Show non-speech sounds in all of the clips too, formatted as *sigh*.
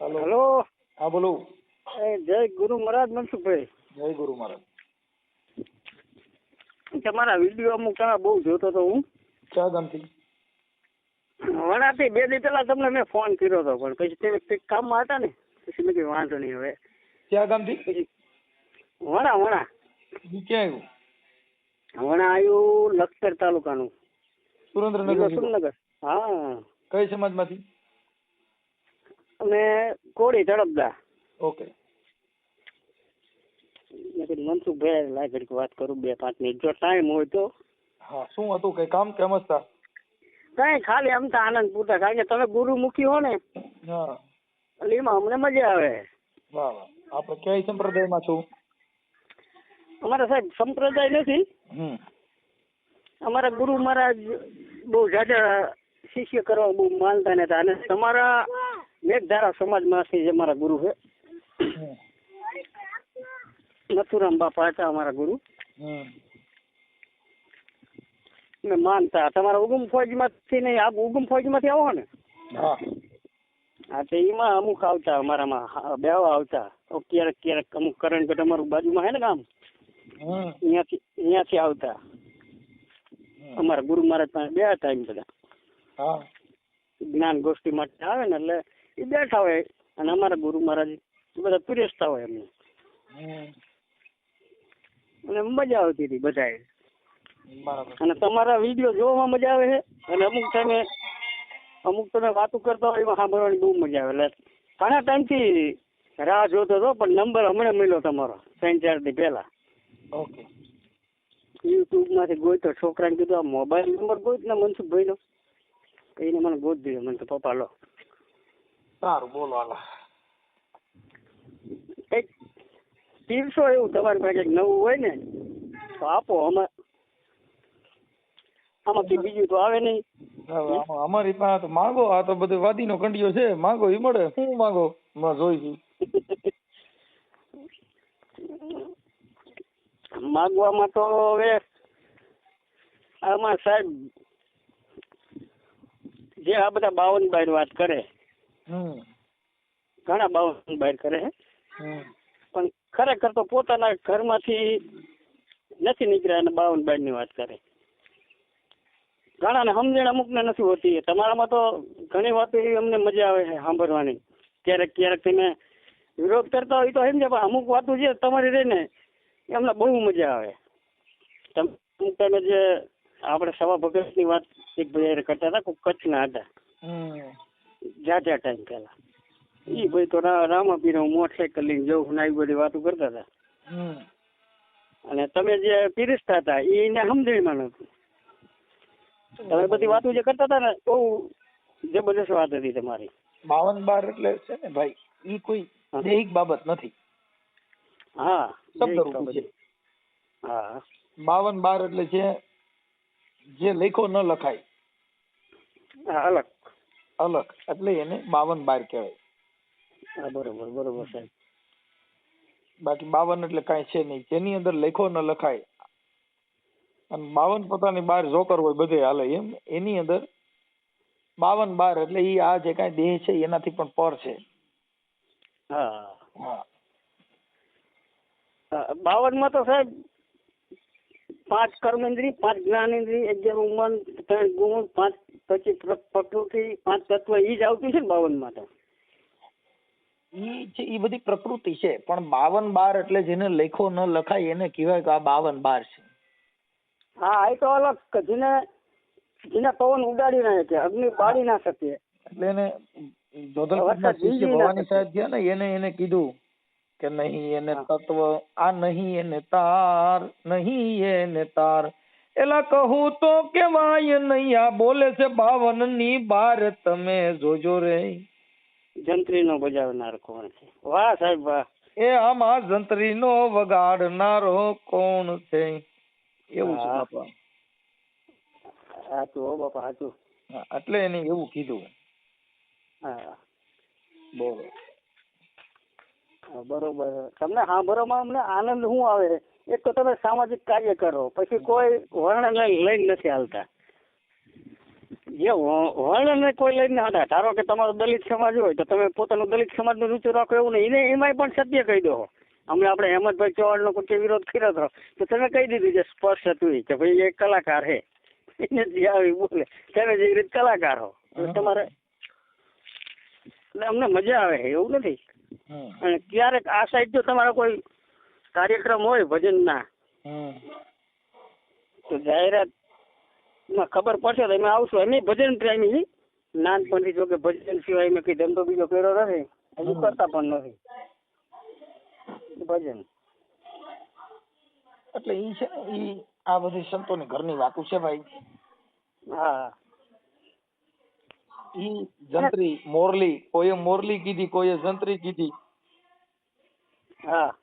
Hello. હા બોલો. જય ગુરુ મહારાજ મનસુખભાઈ. જય ગુરુ મહારાજ. તમારા વીડિયો અમુક ઘણા બહુ જોતો હતો હું. ક્યાં ગામથી વણાથી બે દી પહેલા તમને મેં ફોન કર્યો હતો પણ પછી તે કંઈક કામમાં હતા ને પછી મેં કીધું વાંધો નહીં હવે. ક્યાં ગામથી વણા વણા. ક્યાં આવ્યું? વણા આવ્યું લખતર તાલુકાનું. સુરેન્દ્રનગર સુરેન્દ્રનગર. હા. કઈ સમાજમાંથી? અને કોળી તળપદા. ઓકે. મનસુખભાઈ લાય ઘડીક વાત કરું બે પાંચ મિનિટ. જો ટાઈમ હોય તો. હા શું હતું? કઈ કામ કે સમજતા કાંઈ ખાલી આમ તો આનંદ પૂરતા. કારણ કે તમે ગુરુ હો ને હા. એટલે એમાં અમને મજા આવે. વાહ વાહ. આપણે ક્યાંય સંપ્રદાયમાં છું? અમારા સાહેબ સંપ્રદાય નથી. હમ. અમારા ગુરુ મહારાજ બહુ જાજા શિષ્ય કરવા બહુ માનતા નતા અને તમારા મેઘધારા સમાજમાંથી જે મારા ગુરુ છે. નથુરામ બાપા હતા અમારા ગુરુ. હમ. માનતા. તમારા ઉગમ ફૌજમાંથી નહીં આપ ઉગમ ફૌજમાંથી આવો ને. હા. તો એમાં અમુક આવતા અમારામાં બે બેવા આવતા. ક્યારેક ક્યારેક અમુક કરણગઢ અમારું બાજુમાં હે ને ગામ. અહીંયાથી અહીંયાથી આવતા. અમારા ગુરુ મહારાજ પાસે બે હતા એમ બધા. જ્ઞાન ગોષ્ઠી માટે આવે ને એટલે એ બેઠા હોય અને અમારા ગુરુ મહારાજ બધા પીરસતા હોય એમને અને મજા આવતી હતી બધાએ. અને તમારા વીડિયો જોવામાં મજા આવે છે? અને અમુક ટાઈમે અમુક તમે વાતો કરતા હોય એમાં સાંભળવાની બહુ મજા આવે. એટલે ઘણા ટાઈમથી રાહ જોતો હતો પણ નંબર હમણાં મળ્યો તમારો ત્રણ ચાર દી પહેલા. ઓકે. યુટ્યુબમાંથી ગોઈતો છોકરાને કીધું આ મોબાઈલ નંબર ગોઈત ને મનસુખભાઈનો એને મને ગોત દીધો. મને તો પપ્પા લો. સારું બોલો હાલા. કંઈક પીરસો એવું તમારી પાસે કંઈક નવું હોય ને તો આપો અમે આમાંથી બીજું તો આવે નહીં. અમારી પાસે તો માંગો આ તો બધું વાદીનો કંડિયો છે માંગો એ મળે શું માંગો માં જોઈશું માગવામાં તો હવે આમાં સાહેબ જે આ બધા બાવન બાઈ વાત કરે ઘણા બાવન બહાર કરે છે પણ ખરેખર તો પોતાના ઘરમાંથી નથી નીકળ્યા અને બાવન બારની વાત કરે. ઘણાને સમજણ અમુકને નથી હોતી. તમારામાં તો ઘણી વાતો એવી અમને મજા આવે છે સાંભળવાની. ક્યારેક ક્યારેક તમે વિરોધ કરતા હોય તો સમજે પણ અમુક વાતો જે તમારી રહે ને એમને બહુ મજા આવે. તમે અમુક ટાઈમે જે આપણે સવા ભગતની વાત એક ભાઈ કરતા હતા કચ્છના હતા. જાજા ટાઈમ પહેલા. ઈ ભાઈ તો રામાપીર હું મોટરસાયકલ લઈને જવું ને આવી બધી વાતો કરતા હતા. અને તમે જે પીરસતા હતા એ એને સમજણમાં નતું તમે બધી વાતો જે કરતા હતા ને બહુ જબરદસ્ત વાત હતી તમારી. બાવન બાર એટલે છે ને ભાઈ ઈ કોઈ દૈહિક બાબત નથી. હા શબ્દરૂપી છે. હા. બાવન બાર એટલે છે જે લખો ન લખાય. હા અલગ. અલગ. એટલે એને બાવન બાર કહેવાય. હા બરોબર બરોબર સાહેબ. બાકી બાવન એટલે કાંઈ છે નહીં. જેની અંદર લખો ન લખાય. અને બાવન પોતાની બાર જોકર હોય બધે હાલે એમ. એની અંદર બાવન બાર એટલે એ આ જે કાંઈ દેહ છે એનાથી પણ પર છે. હા. હા. બાવનમાં તો સાહેબ પાંચ કર્મેન્દ્રી પાંચ જ્ઞાનેન્દ્રી અગિયાર ઉમન ત્રણ ગુણ પાંચ પછી પ્રકૃતિ પાંચ તત્વ ઈ જ આવતું છે ને બાવનમાં તો. ઈ છે ઈ બધી પ્રકૃતિ છે પણ બાવન બાર એટલે જેને લખો ન લખાય એને કહેવાય કે આ બાવન બાર છે. હા એ તો અલગ જેને જેને પવન ઉડાડી ના શકે અગ્નિ બાળી ના શકે. એટલે એને જોધલપુરના શિષ્ય ભવાની સાહેબ થયા ને એને એને કીધું કે નહીં એને તત્વ આ નહીં એને તાર નહીં એને તાર. એલા કહું તો કેવાય નહીં આ બોલે છે બાવનની બાર તમે જોજો રે. જંત્રી નો બજાવનાર કોણ છે? વાહ સાહેબ વાહ. એ આમાં જંત્રી નો વગાડનારો કોણ છે? એવું છે. બાપા. સાચું હો બાપા સાચું. એટલે એને એવું કીધું. હા. બોલો. બરોબર. તમને સાંભળવામાં અમને આનંદ શું આવે? એક તો તમે સામાજિક કાર્ય કરો પછી કોઈ વર્ણને લઈને નથી હાલતા. જે વર્ણને કોઈ લઈને હતા ધારો કે તમારો દલિત સમાજ હોય તો તમે પોતાનું દલિત સમાજનું રૂચિ રાખો એવું નહીં. એને એમાંય પણ સત્ય કહી દો. અમને આપણે હેમંતભાઈ ચૌહાણનો કોઈ વિરોધ કર્યો હતો તો તમે કહી દીધું જે સ્પષ્ટ હતું કે ભાઈ એ કલાકાર હે એને જે આવી બોલે તમે જે રીતે કલાકાર હો. તમારે એટલે અમને મજા આવે એવું નથી. અને ક્યારેક આ સાઈડ જો તમારો કોઈ કાર્યક્રમ હોય ભજનના તો જાહેરાતમાં ખબર પડશે તો અમે આવશું. અમે ભજન પ્રેમી નાનપણથી જો કે ભજન સિવાય મેં કઈ ધંધો બીજો કર્યો નથી. હજુ કરતા પણ નથી. ભજન. એટલે ઈ છે ને ઈ આ બધી સંતોની ઘરની વાતો છે ભાઈ. હા. ઈ જંત્રી મોરલી કોઈએ મોરલી કીધી કોઈએ જંત્રી કીધી. હા.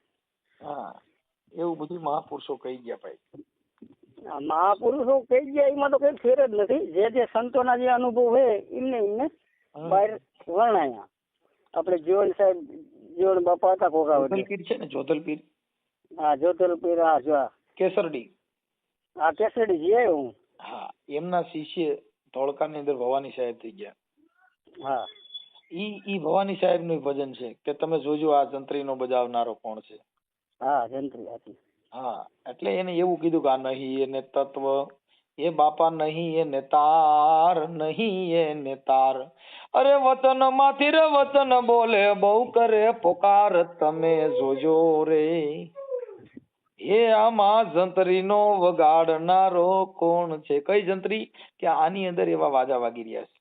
હા. એવું બધું મહાપુરુષો કહી ગયા ભાઈ. મહાપુરુષો કહી ગયા એમાં તો કઈ ફેર જ નથી. જે જે સંતોના જે અનુભવ છે એમને એમને બહાર વર્ણાયા. આપણે જીવન સાહેબ જીવન બાપા હતા જોધલપીર છે ને જોધલપીર? હા જોધલપીર હા જો. કેસરડી. આ કેસરડી જઈ આવ્યો હું. હા એમના શિષ્ય ધોળકાની અંદર ભવાની સાહેબ થઈ ગયા. હા. ઈ ઈ ભવાની સાહેબનું ભજન છે કે તમે જોજો આ જંત્રીનો બજાવનારો કોણ છે? હા જંત્રી હતી હા એટલે એને એવું કીધું કે આ નહીં એને તત્વ એ બાપા નહીં એ નેતાર નહીં એ નેતાર. અરે વતનમાંથી રે વતન બોલે બહુ કરે પોકાર તમે જોજો રે. હે આમાં જંતરીનો વગાડનારો કોણ છે? કઈ જંત્રી? કે આની અંદર એવા વાજા વાગી રહ્યા છે?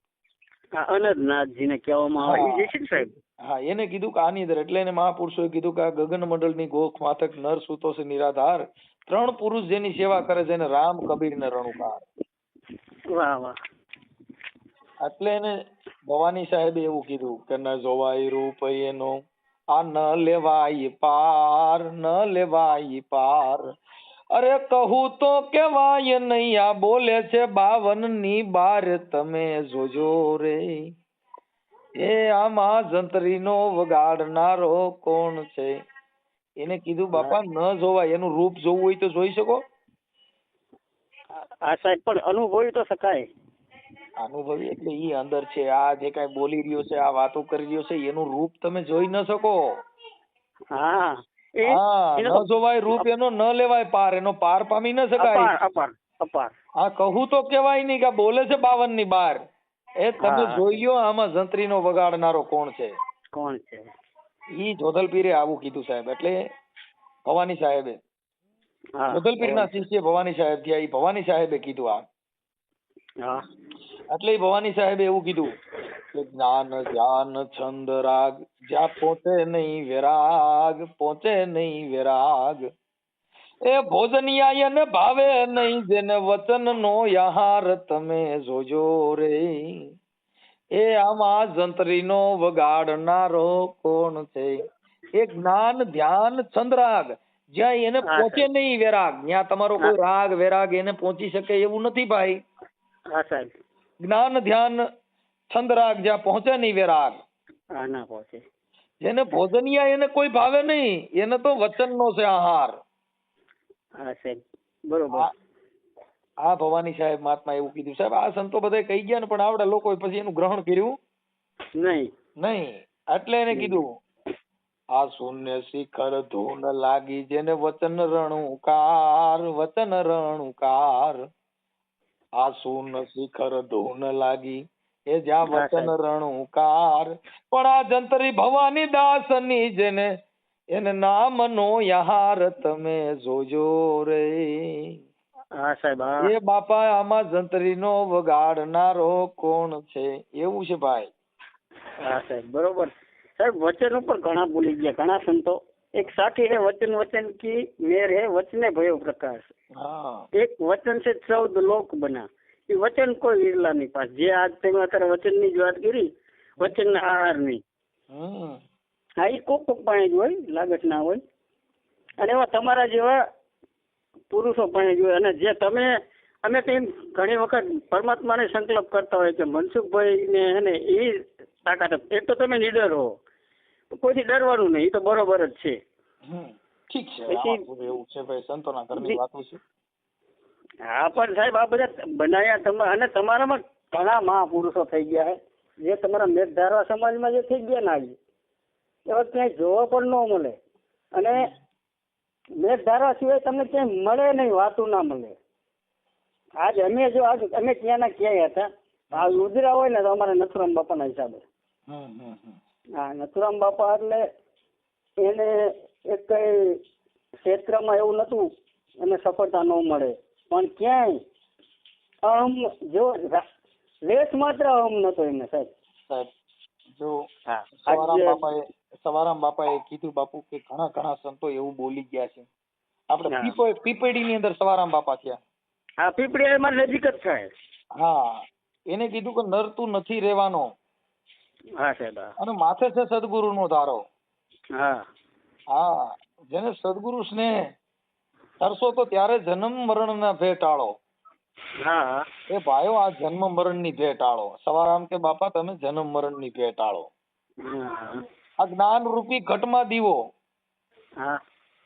અનંતનાથજીને કહેવામાં આવે. એ સાહેબ? હા એને કીધું કે આની અંદર એટલે એને મહાપુરુષોએ કીધું કે આ ગગન મંડળની ગોખ માથક નર સુતોષ છે નિરાધાર. ત્રણ પુરુષ જેની સેવા કરે છે એને રામ કબીર ને રણુકાર. વાહ વાહ. એટલે એને ભવાની સાહેબે એવું કીધું કે ન જોવાય રૂપ એનો. આ ન લેવાય પાર, ન લેવાય પાર. અરે કહું તો કેવાય નહીં, આ બોલે છે બાવનની બાર, તમે જોજો રે. એ આમાં જંત્રીનો વગાડનારો કોણ છે? એને કીધું, બાપા, ન જોવાય, એનું રૂપ જોવું હોય તો જોઈ શકો. આ સાહેબ, પણ અનુભવી તો શકાય. અનુભવી એટલે ઈ અંદર છે આ જે કઈ બોલી રહ્યો છે આ વાતો કરી રહ્યો છે એનું રૂપ તમે જોઈ ન શકો. હા. હા ન જોવાય રૂપ એનો ન લેવાય પાર એનો પાર પામી ન શકાય. અપાર અપાર અપાર. હા કહું તો કેવાય નહીં કે બોલે છે બાવનની બાર. એ તમે. જોઈ લ્યો આમાં જંત્રીનો વગાડનારો કોણ છે? કોણ છે? ઈ જોધલપીરે આવું કીધું સાહેબ એટલે ભવાની સાહેબે. જોધલપીર ના શિષ્ય ભવાની સાહેબ થયા ઈ ભવાની સાહેબે કીધું આ. હા. એટલે ભવાની સાહેબે એવું કીધું કે જ્ઞાન ધ્યાન છંદ રાગ જ્યાં પહોંચે નહીં વિરાગ પહોંચે નહીં વિરાગ. એ ભોજનિયા ને ભાવે નહીં જેને વચન નો યહાર તમે જોજો રે. એ આમાં જંત્રીનો વગાડનારો કોણ છે? એ જ્ઞાન ધ્યાન છંદ રાગ જ્યાં એને પહોંચે નહીં વેરાગ ત્યાં તમારો કોઈ રાગ વેરાગ એને પહોંચી શકે એવું નથી ભાઈ. હા સાહેબ. જ્ઞાન ધ્યાન છંદ રાગ જ્યાં પહોંચે નહીં વિરાગ હા ના પહોંચે. જેને ભોજનિયા એને કોઈ ભાવે નહીં. એને તો વચનનો છે આહાર. હા સાહેબ. બરોબર. આ- આ ભવાની સાહેબ મહાત્મા એવું કીધું. સાહેબ આ સંતો બધા કહી ગયા ને પણ આવડે લોકો પછી એનું ગ્રહણ કર્યું? નહીં. નહીં. એટલે એને કીધું. આ શૂન્ય શિખર ધૂન લાગી જેને વચન રણુકાર વચન રણુકાર. આ સુન શિખર ધૂન લાગી એ જ્યાં વચન. રણુકાર પણ આ જંતરી ભવાની દાસની જેને એને નામ નો યહાર તમે જોજો રે. હા સાહેબ એ બાપા આમાં જંતરી નો વગાડનારો કોણ છે? એવું છે ભાઈ. હા સાહેબ બરોબર. સાહેબ વચન ઉપર ઘણા ભૂલી ગયા ઘણા સંતો એક સાખી હે વચન વચન કી મેર હે વચને ભયો પ્રકાશ. હા. એક વચન છે ચૌદ લોક બના. એ વચન કોઈ વિરલા ની પાસ. જે આજ તમે અત્યારે વચનની જ વાત કરી વચન ના આહારની હા એ કોક કોક પાસે જ હોય લાગત ના હોય. અને એવા તમારા જેવા પુરુષો પણ જ હોય. અને જે તમે અમે તો એમ ઘણી વખત પરમાત્માને સંકલ્પ કરતા હોય કે મનસુખભાઈ ને હે ને એ તાકાત એક તો તમે નીડર હો. કોઈથી ડરવાનું નહીં એ તો બરોબર જ છે. ઠીક છે. એવું છે ભાઈ સંતોના ઘરની વાતો છે. હા પણ સાહેબ આ બધા બનાયા તમે અને તમારામાં ઘણા મહાપુરુષો થઈ ગયા છે. જે તમારા મેઘધારવા સમાજમાં જે થઈ ગયા ના એવા ક્યાંય જોવા પણ ન મળે. અને મેઘધારવા સિવાય તમને ક્યાંય મળે નહીં વાતું ના મળે. આજ અમે જો આજ અમે ક્યાંના ક્યાંય હતા આ રુદ્રા હોય ને તો અમારા નથુરામ બાપાના હિસાબે. હમ હમ. હા નથુરામ બાપા એટલે એને એક કઈ ક્ષેત્રમાં એવું નતું એને સફળતા ન મળે. પણ ક્યાંય અહમ જો લેશ માત્ર અહમ નતો એને સાહેબ. સાહેબ જો સવારામ બાપાએ સવારામ બાપાએ કીધું બાપુ કે ઘણા ઘણા સંતો એવું બોલી ગયા છે. આપણે પીપળી પીપળી ની અંદર સવારામ બાપા થયા. હા પીપળી મારી નજીક જ થાય. હા. એને કીધું કે નરતું નથી રહેવાનો. હા સાહેબ અને માથે છે સદગુરુનો ધારો. હા. હા જેને સદગુરુ સ્નેહ કરશો તો ત્યારે જન્મ મરણ ના ટાળો હા. એ ભાઈઓ આ જન્મ મરણની ભેટાળો. સવાર આમ કે બાપા તમે જન્મ મરણની ટાળો આ જ્ઞાન રૂપી ઘટમાં દીવો.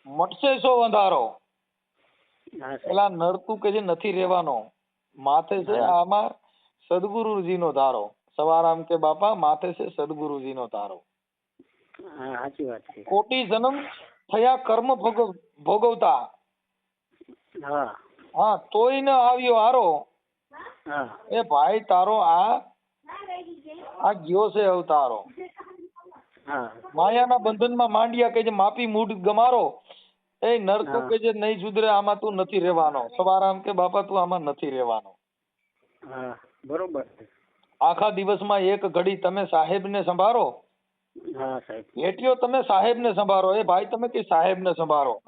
મટશે અંધારો. હા પેલા નરતું કે જે નથી રહેવાનો. માથે છે આમાં સદગુરુજીનો ધારો. સવારામ કે બાપા માથે છે સદગુરુજીનો હા સાચી વાત છે. કોટી જન્મ થયા કર્મ ભોગવ ભોગવતા. હા. હા તોય ન આવ્યો હારો. એ ભાઈ તારો આ આ ગયો છે અવતારો. માયાના બંધનમાં માંડ્યા કે જે માપી મૂડ ગમારો એ નરકો. કે જે નહીં સુધરે આમાં તું નથી રહેવાનો. સવારામ કે બાપા તું આમાં નથી રહેવાનો. બરોબર આખા દિવસમાં એક ઘડી તમે સાહેબને સંભાળો. હા સાહેબ. તમે સાહેબને સંભાળો. એ ભાઈ તમે કે સાહેબને સંભાળો?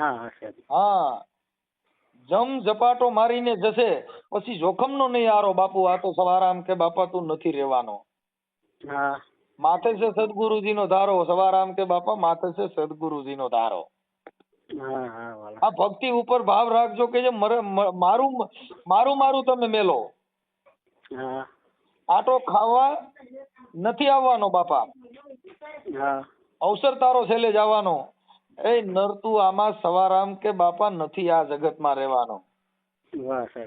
હા હા સાહેબ. હા. જમ ઝપાટો મારીને જશે. પછી જોખમનો નહીં આરો બાપુ આ તો સવારામ કે બાપા તું નથી રહેવાનો. હા. માથે છે સદગુરુજીનો ધારો. સવારામ કે બાપા માથે છે સદગુરુજીનો ધારો. આ ભક્તિ ઉપર ભાવ રાખજો કે જે મરે- મારું મારું મારું તમે મેલો. હા. આટો ખાવા નથી આવવાનો બાપા. હા. અવસર તારો છેલ્લે જવાનો. એ નરતું આમાં સવારામ કે બાપા નથી આ જગતમાં રહેવાનો.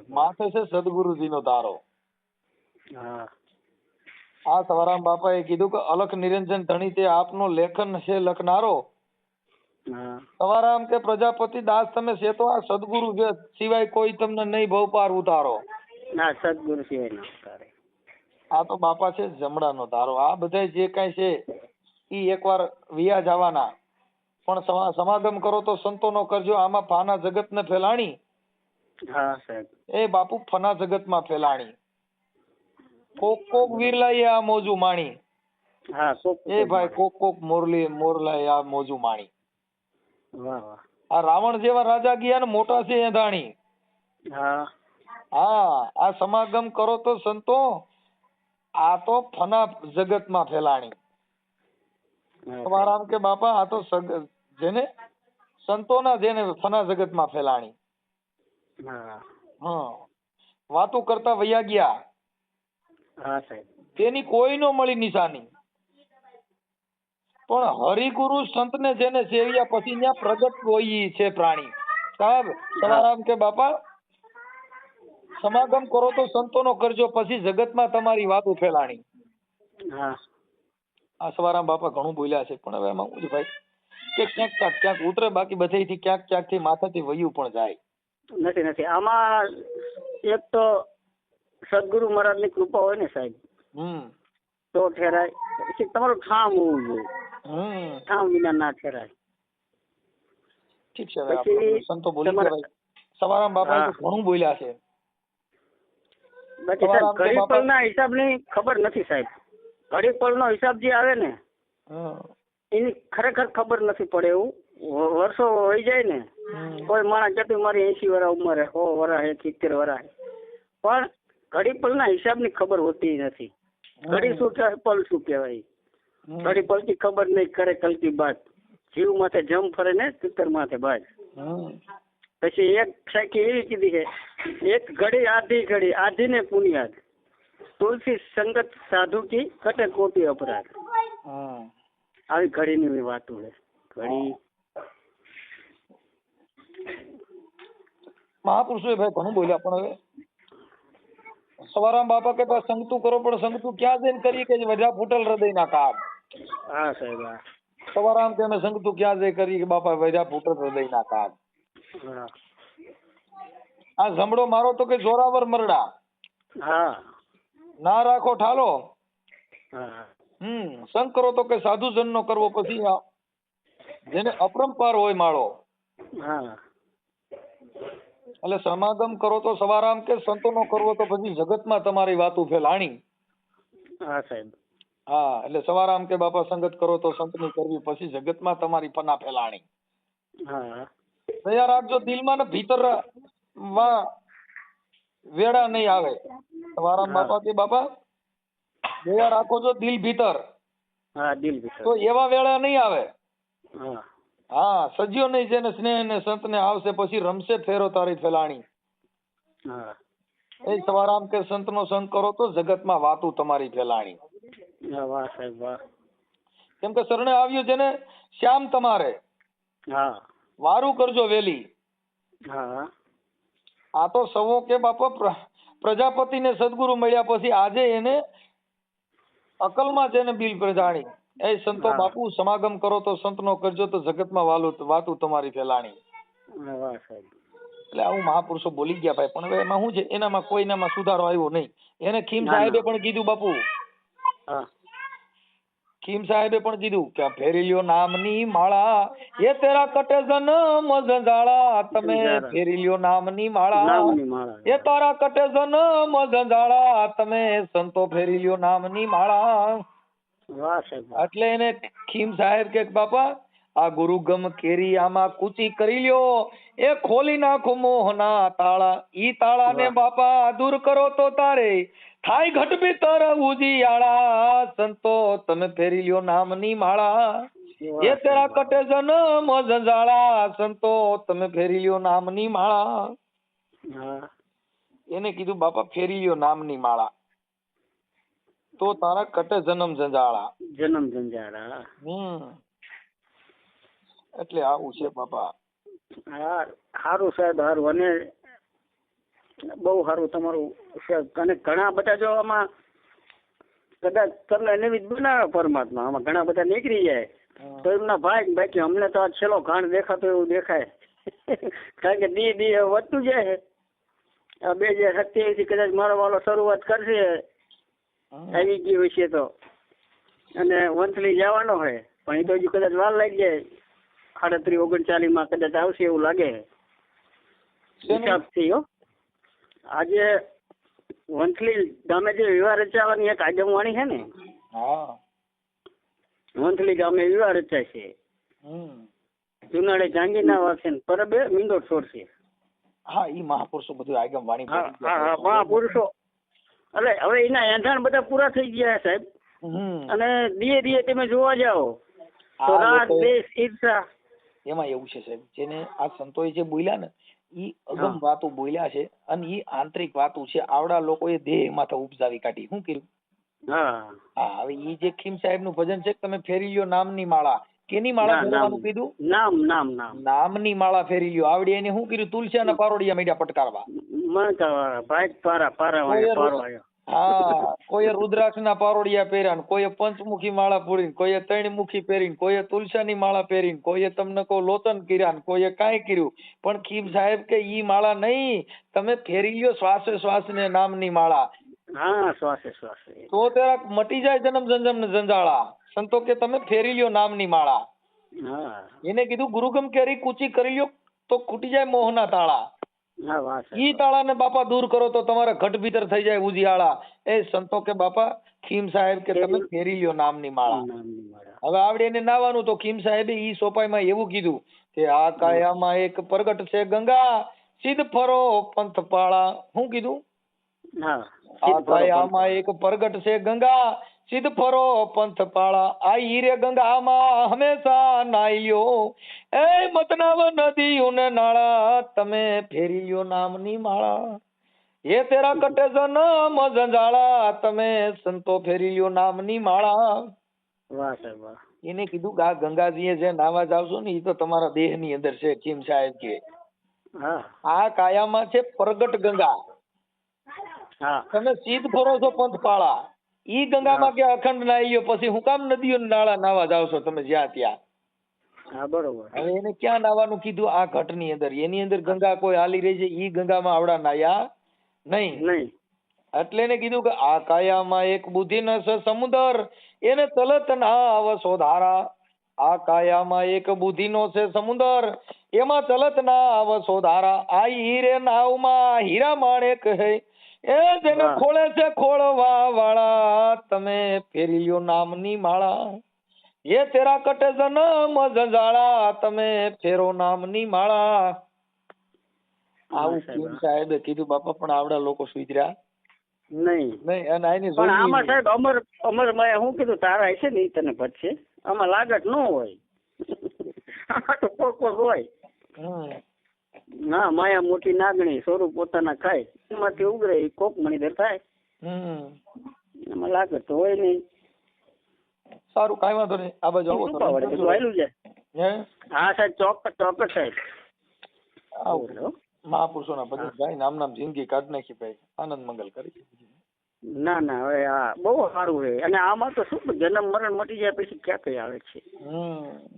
માથે છે સદગુરુજી નો તારો આ સવારામ બાપાએ કીધું કે અલખ નિરંજન ધણી તે આપનો લેખન છે લખનારો. સવારામ કે પ્રજાપતિ દાસ તમે છે તો આ સદગુરુ સિવાય કોઈ તમને નહીં ભવ પાર ઉતારો ના સદગુરુ સિવાય ના ઉતારે આ તો બાપા છે જમડાનો ધારો. આ બધા જે કાંઈ છે ઈ એકવાર વિયા જવાના. પણ સમાગમ કરો તો સંતોનો કરજો. આમાં ફાના જગતને ફેલાણી. હા સાહેબ. એ બાપુ ફના જગતમાં ફેલાણી. કોક કોક વિરલાએ આ મોજું માણી. હા એ ભાઈ કોક કોક મોરલી મોરલાએ આ મોજું માણી. વાહ વાહ. આ રાવણ જેવા રાજા ગયા ને મોટા છે એંધાણી હા. હા આ સમાગમ કરો તો સંતો આ તો ફના જગતમાં ફેલાણી. હા, તમારા કે બાપા આ તો જેને સંતોના જેને ફના જગતમાં ફેલાણી. હા. વાતો કરતા વૈયા ગયા. હા સાહેબ. તેની કોઈ નો મળી નિશાની. પણ હરિગુરુ સંતને જેને સેવ્યા પછી ત્યાં પ્રગટ હોય છે પ્રાણી. સાહેબ સવારામ કે બાપા સમાગમ કરો તો સંતોનો કરજો પછી જગતમાં તમારી વાતો ફેલાણી હા. આ સવારામ બાપા ઘણું બોલ્યા છે પણ હવે એમાં શું ભાઈ કે ક્યાંક ક્યાંક ક્યાંક ઉતરે બાકી બધેથી ક્યાંક ક્યાંકથી માથાથી વયું પણ જાય. નથી નથી. આમાં એક તો સદગુરુ મહારાજની કૃપા હોય ને સાહેબ હમ. તો ઠેરાય. પછી તમારું ઠામ હોવું જોઈએ. હમ. ઠામ વિના ના ઠેરાય. ઠીક છે સંતો બોલી સવારામ બાપા હા. ઘણું બોલ્યા છે. બાકી સાહેબ. ઘડી પળના હિસાબની ખબર નથી સાહેબ. ઘડી પળનો હિસાબ જે આવે ને એની ખરેખર ખબર નથી પડે એવું. વર્ષો હોય જાય ને કોઈ માણસ જતું મારી એસી વરા ઉંમરે સો વરા હે સિત્તેર વરા હે. પણ ઘડી પળના હિસાબની ખબર હોતી નથી. ઘડી શું કહેવાય પલ શું કહેવાય. ઘડી પલથી ખબર નહીં કરે કલકી બાત જીવ માથે જમ ફરે ને ચિત્તર માથે બાજ. પછી એક સાખી એવી કીધી છે એક ઘડી આધી ઘડી આધી ને પુનિયાદ તુલસી સંગત સાધુ કી કટે કોટી અપરાધ. આવી ઘડી ની વાતો છે. ઘડી. મહાપુરુષો ભાઈ ઘણું બોલ્યા પણ હવે સવારામ બાપા કહેતા સંગતું કરો પણ સંગતું ક્યાં જઈને કરીએ કે વધ્યા ફૂટલ હૃદયના કામ? હા સાહેબ સવારામ કે અમે સંગતું ક્યાં જઈ કરીએ કે બાપા વધ્યા ફૂટલ હૃદયના કામ? હા. આ જમડો મારો તો કે જોરાવર મરડા. હા. ના રાખો ઠાલો. હમ સંગ કરો તો કે સાધુ જનનો કરવો પછી જેને અપરંપાર હોય માળો. હા. એટલે સમાગમ કરો તો સવારામ કે સંતોનો કરવો તો પછી જગતમાં તમારી વાતું ફેલાણી હા સાહેબ. હા એટલે સવારામ કે બાપા સંગત કરો તો સંતની કરવી પછી જગતમાં તમારી પના ફેલાણી હા. દયા રાખજો દિલમાં ને ભીતર માં વેડા નહીં આવે. હા. બાપા કે બાપા દયા રાખો છો દિલ ભીતર. હા દિલ ભીતર. તો એવા વેળા નહીં આવે. હા. હા સજ્યો નહીં જેને સ્નેહ ને સંત ને આવશે પછી રમશે ફેરો તારી ફેલાણી. હા. એ સવારામ કે સંત નો સંગ કરો તો જગતમાં વાતું તમારી ફેલાણી. વાહ સાહેબ વાહ. કેમ કે શરણે આવ્યું છે ને શ્યામ તમારે. હા. વારું કરજો વેલી. હા. આ તો સવો કે બાપા પ્રજાપતિ પ્રજાપતિને સદગુરુ મળ્યા પછી આજે એને અકલમાં જેને બિલ પ્રજાણી એ સંતો બાપુ સમાગમ કરો તો સંતનો કરજો તો જગતમાં વાલું વાતું તમારી ફેલાણી. એટલે આવું મહાપુરુષો બોલી ગયા ભાઈ પણ હવે એમાં શું છે? એનામાં કોઈનામાં સુધારો આવ્યો નહીં. એને ખીમ સાહેબે પણ કીધું બાપુ. હા. ખીમ સાહેબે પણ કીધું કે ફેરી લ્યો નામની માળા એ તેરા કટે જન્મ જંજાળા તમે ફેરી લ્યો નામની માળા એ તારા કટે જન્મ જંજાળા તમે સંતો ફેરી લ્યો નામની માળા. એટલે એને ખીમ સાહેબ કે બાપા આ ગુરુગમ કેરી આમાં કૂચી કરી લ્યો. એ ખોલી નાખો મોહના તાળા. ઈ તાળા ને બાપા દૂર કરો તો તારે. થાય ઘટ ભીતર ઉજિયાળા સંતો તમે ફેરી લ્યો નામની માળા. એ તેરા કટે જન્મ જંજાળા સંતો તમે ફેરી લ્યો નામની માળા. એને કીધું બાપા ફેરી લ્યો નામની માળા. તો તારા કટે જન્મ જંજાળા જન્મ જંજાળા હમ. એટલે આવું છે બાપા. હા સારું સાહેબ હારું. અને બહુ સારું તમારું અને ઘણા બધા જો આમાં કદાચ તમને નિમિત્ત બનાવે પરમાત્મા. આમાં ઘણા બધા નીકળી જાય. તો એમના ભાઈ બાકી અમને તો આ છેલ્લો ઘાણ દેખાતો એવું દેખાય. *laughs* કારણ કે દી દી વધતું જાય. આ બે હજાર સત્યાવીસથી કદાચ મારો વાલો શરૂઆત કરશે. આવી ગયું છે તો. અને વંથલી જવાનો હોય પણ એ તો હજુ કદાચ વાર લાગી જાય. સાડત્રીસ ઓગણચાલીસમાં કદાચ આવશે એવું લાગે. શેનું? હિસાબથી હો. આજે વંથલી ગામે જે વિવાહ રચાવાની એક આગમવાણી છે ને? હા. વંથલી ગામે વિવાહ રચાશે જુનાળે જાંગીના ને પરબે મીંડો છોડશે હા ઈ મહાપુરુષો બધું આગમ વાણી હા મહાપુરુષો. એટલે હવે એના એંધાણ બધા પૂરા થઈ ગયા સાહેબ. અને ધીરે ધીરે તમે જોવા જાઓ તો રાત દેશ ઈર્ષા. એમાં એવું છે સાહેબ જેને આ સંતોએ જે બોલ્યા ને ઈ અગમ વાતો બોલ્યા છે અને ઈ આંતરિક વાતો છે. આવડા લોકોએ દેહ માથે ઉપજાવી કાઢી. શું કર્યું હા. હવે ઈ જે ખીમ સાહેબનું ભજન છે તમે ફેરી લ્યો નામની માળા. કેની માળા ફેરવાનું કીધું? નામ નામ નામ. નામની માળા ફેરી લ્યો. આવડી એને શું કર્યું અને પારોડિયા મીડિયા પટકારવા. પારા પારા પારો હા. *laughs* કોઈએ રુદ્રાક્ષના પારોડિયા પહેર્યા ને કોઈએ પંચમુખી માળા પૂરીને કોઈએ ત્રણમુખી પહેરીને કોઈએ તુલસાની માળા પહેરીને કોઈએ તમને કહો લોચન કર્યા કોઈએ કાંઈ કર્યું. પણ ખીમ સાહેબ કે ઈ માળા નહીં તમે ફેરી લ્યો શ્વાસે શ્વાસ ને નામની માળા. હા શ્વાસે શ્વાસે. તો તેરા મટી જાય જન્મ જંજમ ને જંજાળા સંતો કે તમે ફેરી લ્યો નામની માળા. એને કીધું ગુરુગમ કેરી કૂચી કરી લ્યો તો ખૂટી જાય મોહના તાળા. ઈ તાળાને બાપા દૂર કરો તો તમારા ઘટ ભીતર થઈ જાય ઉજિયાળા એ સંતો કે બાપા ખીમ સાહેબ કે તમે ફેરી લ્યો નામની માળા. હવે આવડે એને નાવાનું તો ખીમ સાહેબે ઈ સોપાઈમાં એવું કીધું કે આ કાયામાં એક પ્રગટ છે ગંગા સિદ્ધ ફરો પંથ પાળા. શું કીધું? હા આ કાયામાં એક પ્રગટ છે ગંગા સિદ્ધ ફરો પંથ પાળા આ હીરે ગંગામાં હંમેશા નાઈ એ મતનાવ નદી ઉને નાળા તમે ફેરીયો નામની માળા. એ તેરા કટે જન્મ જંજાળા તમે સંતો ફેરીયો નામની માળા. વાહ સાહેબ વાહ. એને કીધું કે આ ગંગાજીએ જે નાવા જાવશો ને એ તો તમારા દેહની અંદર છે ખીમ સાહેબ કે. હા. આ કાયામાં છે પ્રગટ ગંગા. હા. તમે સીધ ફરો છો પંથપાળા. ઈ ગંગામાં કે અખંડ નાહીયો પછી હું કામ નદીઓ નાળા નાવા જાવ છો તમે જ્યાં ત્યાં. હા બરોબર. હવે એને ક્યાં નાવાનું કીધું? આ ઘટની અંદર. એની અંદર ગંગા કોઈ હાલી રહી છે ઈ ગંગામાં આવડા નાયા નહીં. નહીં. એટલે એને કીધું કે આ કાયામાં એક બુદ્ધિ ન છે સમુદર. એને તલત ના આવસો ધારા આ કાયામાં એક બુદ્ધિનો છે સમુદર. એમાં તલત ના આવસો ધારા આ હીરે નાવમાં હીરા માણેક હે એ જેને ખોળે છે ખોળવા વાળા તમે ફેરી લ્યો નામની માળા. એ તેરા કટે જનમ જંજાળા તમે ફેરો નામની માળા. આવું કેમ સાહેબે કીધું બાપા પણ આવડા લોકો સુધર્યા. નહીં. નહીં અને આની પણ આમાં સાહેબ અમર અમર માએ શું કીધું તારા હશે ને તને પછી આમાં લાગત ન હોય. *laughs* આમાં તો કોક કોક હોય. ના માયા મોટી નાગણી સ્વરૂપ પોતાના ખાય. એમાંથી ઉગરે ઈ કોક મણીધર થાય એમાં લાગે તો હોય નહીં. સારું કઈ વાંધો નહીં. આ બાજુ આવો બધું આયલું છે. હા? સાહેબ ચોક્કસ ચોક્કસ સાહેબ. આવો. મહાપુરુષો મહાપુરુષોના ભજન ગાઈ નામ નામ જિંદગી કાઢ નાખી ભાઈ. આનંદ મંગલ કરી. ના ના હવે આ બહુ સારું છે અને આમાં તો શું જન્મ મરણ મટી જાય પછી ક્યાં કઈ આવે છે?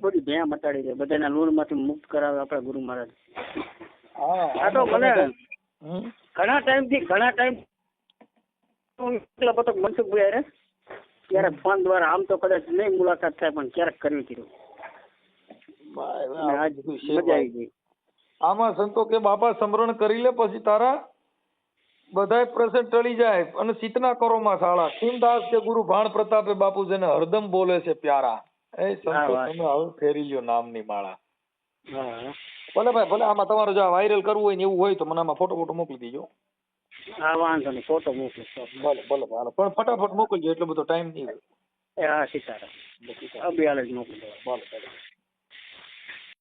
બધી ભેયા મટાડી દે બધાના લોનમાંથી મુક્ત કરાવે આપણા ગુરુ મહારાજ. આ તો મને ઘણા ટાઈમથી ઘણા ટાઈમ પતક મનસુખભાઈ હારે ક્યારેક ફોન દ્વારા આમ તો કદાચ નહીં મુલાકાત થાય પણ ક્યારેક કરવી કીધું આજ મજા આવી ગઈ. આમાં સંતો કે બાપા સમરણ કરી લે પછી તારા બધાય પ્રસંગ ટળી જાય અને સીતના કરોમાં સાળા. ખીમદાસ કે ગુરુ ભાણ પ્રતાપે બાપુ જેને હરદમ બોલે છે પ્યારા. એ સંતો તમે હવે ફેરી લ્યો નામની માળા. ભલે ભાઈ ભલે આમાં તમારે જો વાયરલ કરવું હોય ને એવું હોય તો મને આમાં ફોટો ફોટો મોકલી દેજો. હા વાંધો નહીં ફોટો મોકલો ભલે ભલે ભલે. પણ ફટાફટ મોકલજો એટલો બધો ટાઈમ નહીં હોય. હા સીતારામ. અભિયાલ જ મોકલી દેવા ભલે ભલે.